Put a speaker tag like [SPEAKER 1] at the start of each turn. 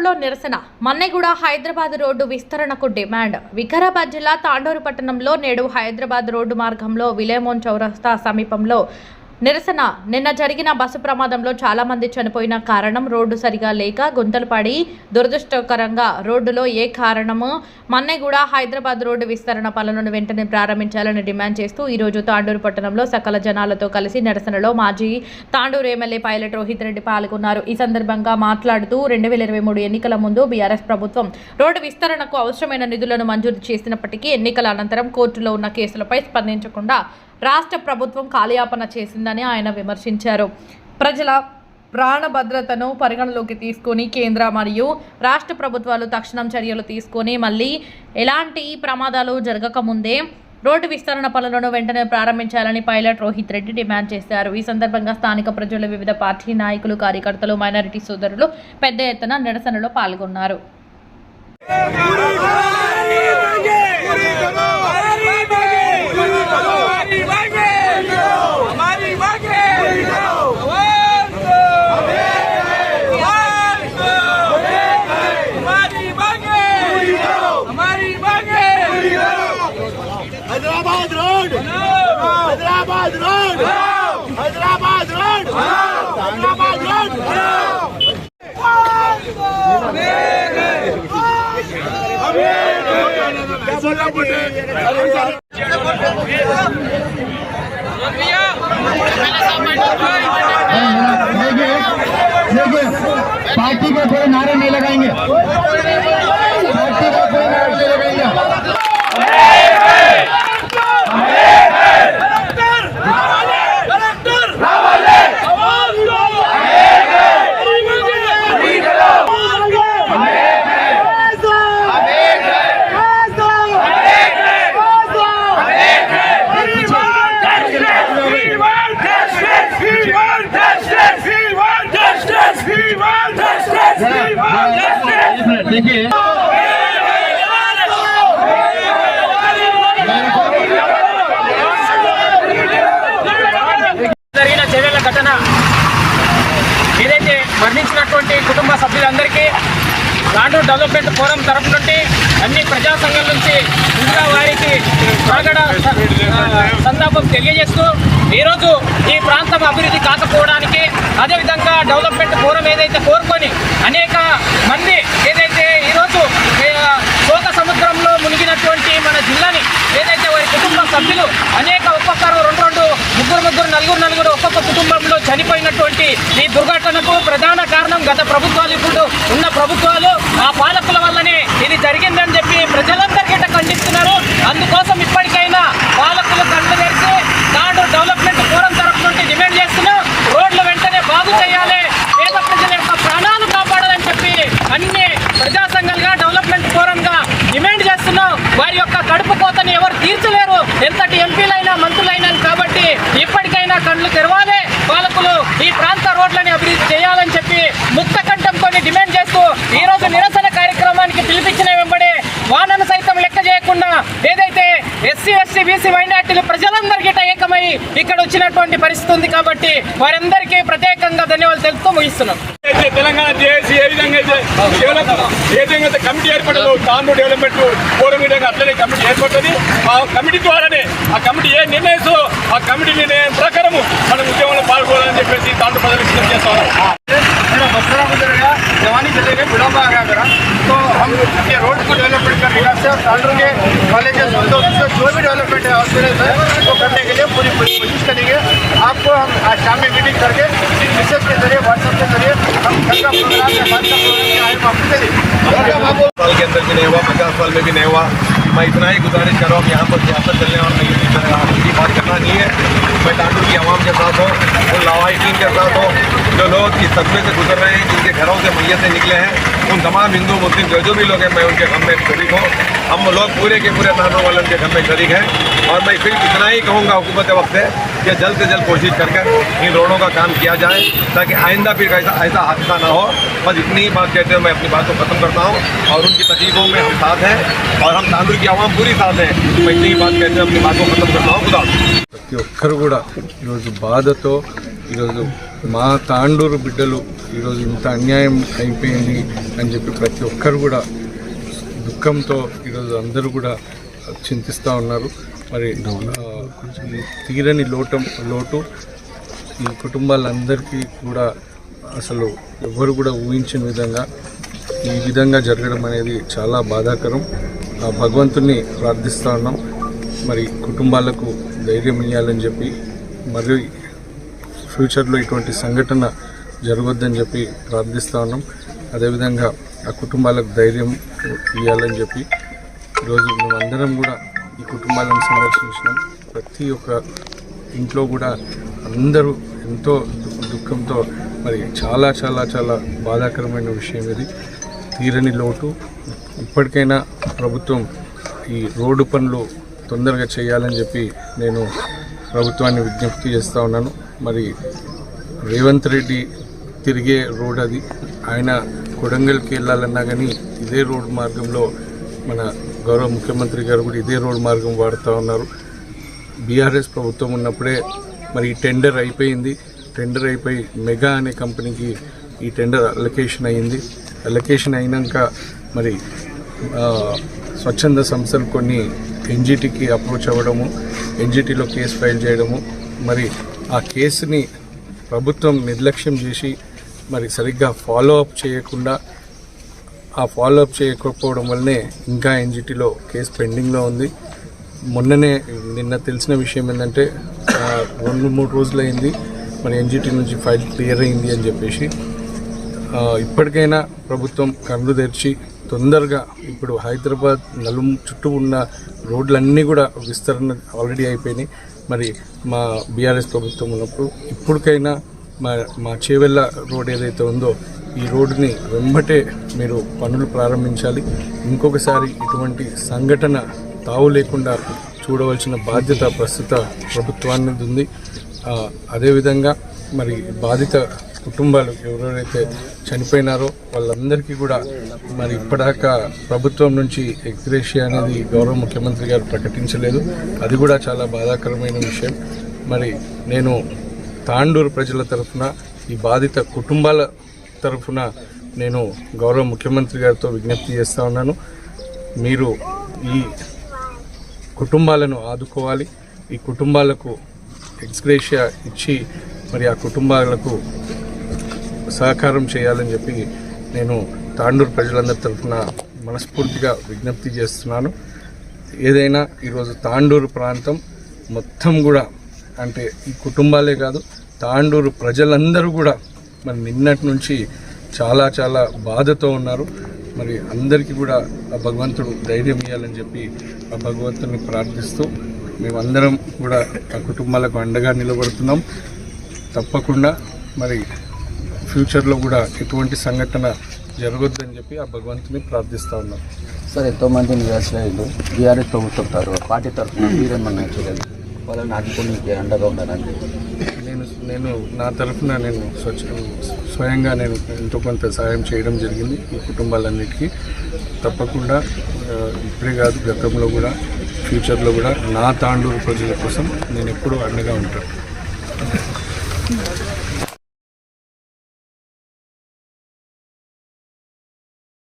[SPEAKER 1] తాండూరులో నిరసన. మన్నెగూడ హైదరాబాద్ రోడ్డు విస్తరణకు డిమాండ్. వికారాబాద్ జిల్లా తాండూరు పట్టణంలో నేడు హైదరాబాద్ రోడ్డు మార్గంలో విలేమోన్ చౌరస్తా సమీపంలో నిరసన. నిన్న జరిగిన బస్సు ప్రమాదంలో చాలామంది చనిపోయిన కారణం రోడ్డు సరిగా లేక గుంతలు పడి దురదృష్టకరంగా రోడ్డులో ఏ కారణము? మన్నెగూడ హైదరాబాద్ రోడ్డు విస్తరణ పనులను వెంటనే ప్రారంభించాలని డిమాండ్ చేస్తూ ఈరోజు తాండూరు పట్టణంలో సకల జనాలతో కలిసి నిరసనలో మాజీ తాండూరు ఎమ్మెల్యే పైలట్ రోహిత్ రెడ్డి పాల్గొన్నారు. ఈ సందర్భంగా మాట్లాడుతూ రెండు వేల ఇరవై మూడు ఎన్నికల ముందు బీఆర్ఎస్ ప్రభుత్వం రోడ్డు విస్తరణకు అవసరమైన నిధులను మంజూరు చేసినప్పటికీ ఎన్నికల అనంతరం కోర్టులో ఉన్న కేసులపై స్పందించకుండా రాష్ట్ర ప్రభుత్వం కాలయాపన చేసిందని ఆయన విమర్శించారు. ప్రజల ప్రాణ భద్రతను పరిగణలోకి తీసుకొని కేంద్ర మరియు రాష్ట్ర ప్రభుత్వాలు తక్షణం చర్యలు తీసుకొని మళ్ళీ ఎలాంటి ప్రమాదాలు జరగకముందే రోడ్డు విస్తరణ పనులను వెంటనే ప్రారంభించాలని పైలట్ రోహిత్ రెడ్డి డిమాండ్ చేశారు. ఈ సందర్భంగా స్థానిక ప్రజలు వివిధ పార్టీ నాయకులు కార్యకర్తలు మైనారిటీ సోదరులు పెద్ద ఎత్తున నిరసనలో పాల్గొన్నారు.
[SPEAKER 2] دیکھیے پارٹی کو کوئی نعرے نہیں لگائیں
[SPEAKER 3] گے۔ پارٹی کو کوئی نعرہ نہیں لگائیں گے۔ డెవలప్మెంట్ ఫోరం తరపు నుండి అన్ని ప్రజా సంఘాల నుంచి ఇంకా వారికి ప్రగడ సంతాపం తెలియజేస్తూ ఈరోజు ఈ ప్రాంతం అభివృద్ధి కాకపోవడానికి అదేవిధంగా డెవలప్మెంట్ ఫోరం ఏదైతే కోరుకొని అనేక మంది ఏదైతే ఈరోజు శోక సముద్రంలో మునిగినటువంటి మన జిల్లాని ఏదైతే వారి కుటుంబ సభ్యులు అనేక చనిపోయినటువంటి ఈ దుర్ఘటనకు ప్రధాన కారణం గత ప్రభుత్వాలు ఇప్పుడు ఉన్న ప్రభుత్వాలు ఆ పాలక వల్లనే ఇది జరిగిందని చెప్పి ప్రజలందరికీ ఖండిస్తున్నారు అందుకోసం ఇప్పటికైనా పాలకులు కళ్ళు తెరిచి నాడు డెవలప్మెంట్ ఫోరం తరఫు నుండి డిమాండ్ చేస్తున్నాం రోడ్లు వెంటనే బాగు చేయాలి పేద ప్రజల యొక్క ప్రాణాలు కాపాడాలని చెప్పి అన్ని ప్రజా సంఘాలుగా డెవలప్మెంట్ ఫోరంగా డిమాండ్ చేస్తున్నాం వారి యొక్క కడుపు కోతని ఎవరు తీర్చలేరు ఎంతటి ఎంపీలైనా మంత్రులైనా కాబట్టి ఇప్పటికైనా కళ్ళు తెరవాలి పాలకులు ఈ ప్రాంత రోడ్లని అభివృద్ధి చేయాలని చెప్పి ముక్త కంఠంతో డిమాండ్ చేస్తూ ఈ రోజు నిరసన కార్యక్రమానికి పిలిపించిన వెంబడే వానను సైతం లెక్క చేయకుండా ఏదైతే ఎస్సీ ఎస్సీ బీసీ మైనార్టీలు ప్రజలందరికీ ఇక్కడ వచ్చినటువంటి పరిస్థితి ఉంది కాబట్టి వారందరికీ ప్రత్యేకంగా ధన్యవాదాలు తెలుపుతూ ముగిస్తున్నాం.
[SPEAKER 4] అయితే తెలంగాణ జేఏసీ ఏ విధంగా ఏ విధంగా అయితే కమిటీ ఏర్పడదు డెవలప్మెంట్ ఫోరం విధంగా అట్లనే కమిటీ ఏర్పడుతుంది. ఆ కమిటీ ద్వారానే ఆ కమిటీ ఏ నిర్ణయిస్తూ ఆ కమిటీ నిర్ణయం ప్రకారము మన ఉద్యమంలో పాల్గొనాలని చెప్పేసి తాండూ ప్రజలకు విజ్ఞప్తి చేస్తా ఉన్నాం.
[SPEAKER 5] یہ روڈ کو ڈیولپمنٹ کرنے کا صرف ڈاکٹر کے کالجز آفس جو بھی ڈیولپمنٹ ہے ہاسپٹلز ہے وہ کرنے کے لیے پوری پوری کوشش کریں گے آپ کو ہم آج شام میں میٹنگ کر کے میسج کے ذریعے واٹس ایپ کے ذریعے ہم گھر کا پروگرام ہے ہمارے پروگرام کے آئے آپ کو اندر بھی نہیں ہوا، پچاس سال میں بھی نہیں ہوا۔ میں
[SPEAKER 6] اتنا ہی گزارش کر رہا ہوں کہ یہاں پر سیاست چلنے اور کی بات کرنا نہیں ہے میں ٹانڈو کی عوام کے ساتھ ہوں ان لوائقین کے ساتھ ہوں۔ جو لوگ اس صدمے سے گزر رہے ہیں، جن کے گھروں سے میت سے نکلے ہیں، ان تمام ہندو، مسلم، جو جو بھی لوگ ہیں، میں ان کے غم میں شریک ہوں۔ ہم لوگ پورے کے پورے تانڈو والن کے گھر میں شریک ہیں۔ اور میں صرف اتنا ہی کہوں گا حکومت وقت سے کہ جلد سے جلد کوشش کر کر ان روڈوں کا کام کیا جائے، تاکہ آئندہ پھر ایسا ایسا حادثہ نہ ہو۔ بس اتنی ہی بات کہتے ہوئے میں اپنی بات کو ختم کرتا ہوں اور ان کی कहते हुए मैं अपनी बात को ख़त्म करता हूँ और उनकी तकलीफों में हम साथ हैं और हम तांदुर की आवाम पूरी साथ है मैं इतनी ही बात कहते हुए अपनी बात को खत्म करता हूँ खुदा
[SPEAKER 7] ప్రతి ఒక్కరు కూడా ఈరోజు బాధతో ఈరోజు మా తాండూరు బిడ్డలు ఈరోజు ఇంత అన్యాయం అయిపోయింది అని చెప్పి ప్రతి ఒక్కరు కూడా దుఃఖంతో ఈరోజు అందరూ కూడా చింతిస్తూ ఉన్నారు మరి ఆ, ఈ తీరని లోటం లోటు ఈ కుటుంబాలందరికీ కూడా అసలు ఎవరు కూడా ఊహించిన విధంగా ఈ విధంగా జరగడం అనేది చాలా బాధాకరం. ఆ భగవంతుని ప్రార్థిస్తా ఉన్నాం. మరి కుటుంబాలకు ధైర్యం ఇవ్వాలని చెప్పి మరియు ఫ్యూచర్లో ఇటువంటి సంఘటన జరగొద్దని చెప్పి ప్రార్థిస్తూ ఉన్నాం. అదేవిధంగా ఆ కుటుంబాలకు ధైర్యం ఇవ్వాలని చెప్పి ఈరోజు మేమందరం కూడా ఈ కుటుంబాలను సందర్శించినాం. ప్రతి ఒక్క ఇంట్లో కూడా అందరూ ఎంతో దు- దుఃఖంతో మరి చాలా చాలా చాలా బాధాకరమైన విషయం ఇది. తీరని లోటు. ఇప్పటికైనా ప్రభుత్వం ఈ రోడ్డు పనులు తొందరగా చేయాలని చెప్పి నేను ప్రభుత్వాన్ని విజ్ఞప్తి చేస్తూ ఉన్నాను. మరి రేవంత్ రెడ్డి తిరిగే రోడ్ అది. ఆయన కొడంగల్కి వెళ్ళాలన్నా కానీ ఇదే రోడ్ మార్గంలో మన గౌరవ ముఖ్యమంత్రి గారు కూడా ఇదే రోడ్ మార్గం వాడుతూ ఉన్నారు. బీఆర్ఎస్ ప్రభుత్వం ఉన్నప్పుడే మరి టెండర్ అయిపోయింది. టెండర్ అయిపోయి మెగా అనే కంపెనీకి ఈ టెండర్ అలొకేషన్ అయ్యింది అలొకేషన్ అయినాక మరి స్వచ్ఛంద సంస్థలు కొన్ని ఎన్జిటికి అప్రోచ్ అవ్వడము ఎన్జిటిలో కేసు ఫైల్ చేయడము మరి ఆ కేసుని ప్రభుత్వం నిర్లక్ష్యం చేసి మరి సరిగ్గా ఫాలో అప్ చేయకుండా ఆ ఫాలో అప్ చేయకపోవడం వల్లనే ఇంకా ఎన్జిటిలో కేసు పెండింగ్లో ఉంది. మొన్ననే నిన్న తెలిసిన విషయం ఏంటంటే రెండు మూడు రోజులైంది మరి ఎన్జిటి నుంచి ఫైల్ క్లియర్ అయింది అని చెప్పేసి. ఇప్పటికైనా ప్రభుత్వం కళ్ళు తెరిచి తొందరగా ఇప్పుడు హైదరాబాద్ నలుం చుట్టూ ఉన్న రోడ్లన్నీ కూడా విస్తరణ ఆల్రెడీ అయిపోయినాయి. మరి మా బీఆర్ఎస్ ప్రభుత్వం ఉన్నప్పుడు ఇప్పటికైనా మా మా చేవెళ్ళ రోడ్ ఏదైతే ఉందో ఈ రోడ్డుని వెంబటే మీరు పనులు ప్రారంభించాలి. ఇంకొకసారి ఇటువంటి సంఘటన తావు లేకుండా చూడవలసిన బాధ్యత ప్రస్తుత ప్రభుత్వానికి ఉంది. అదేవిధంగా మరి బాధిత కుటుంబాలు ఎవరెవరైతే చనిపోయినారో వాళ్ళందరికీ కూడా మరి ఇప్పటిదాకా ప్రభుత్వం నుంచి ఎగ్రేషియా అనేది గౌరవ ముఖ్యమంత్రి గారు ప్రకటించలేదు. అది కూడా చాలా బాధాకరమైన విషయం. మరి నేను తాండూరు ప్రజల తరఫున ఈ బాధిత కుటుంబాల తరఫున నేను గౌరవ ముఖ్యమంత్రి గారితో విజ్ఞప్తి చేస్తూ ఉన్నాను. మీరు ఈ కుటుంబాలను ఆదుకోవాలి. ఈ కుటుంబాలకు ఎక్స్గ్రేషియా ఇచ్చి మరి ఆ కుటుంబాలకు సహకారం చేయాలని చెప్పి నేను తాండూరు ప్రజలందరి తరఫున మనస్ఫూర్తిగా విజ్ఞప్తి చేస్తున్నాను. ఏదైనా ఈరోజు తాండూరు ప్రాంతం మొత్తం కూడా అంటే ఈ కుటుంబాలే కాదు తాండూరు ప్రజలందరూ కూడా మరి నిన్నటి నుంచి చాలా చాలా బాధతో ఉన్నారు. మరి అందరికీ కూడా ఆ భగవంతుడు ధైర్యం ఇవ్వాలని చెప్పి ఆ భగవంతుని ప్రార్థిస్తూ మేమందరం కూడా ఆ కుటుంబాలకు అండగా నిలబడుతున్నాం. తప్పకుండా మరి ఫ్యూచర్లో కూడా ఎటువంటి సంఘటన జరగొద్దని చెప్పి ఆ భగవంతుని ప్రార్థిస్తూ ఉన్నాం.
[SPEAKER 8] సార్ ఎంతో మంది నిరాశ్రయులు బీఆర్ఎస్ ప్రభుత్వం తరఫు పార్టీ తరఫున మీరేమన్నా చేయలేదు. వాళ్ళని ఆదుకోనికి అండగా ఉండాలని
[SPEAKER 7] నేను నేను నా తరఫున నేను స్వచ్ఛ స్వయంగా నేను ఎంతో కొంత సహాయం చేయడం జరిగింది ఈ కుటుంబాలన్నిటికీ. తప్పకుండా ఇప్పుడే కాదు గతంలో కూడా ఫ్యూచర్లో కూడా నా తాండూరు ప్రజల కోసం నేను ఎప్పుడూ అండగా ఉంటాను.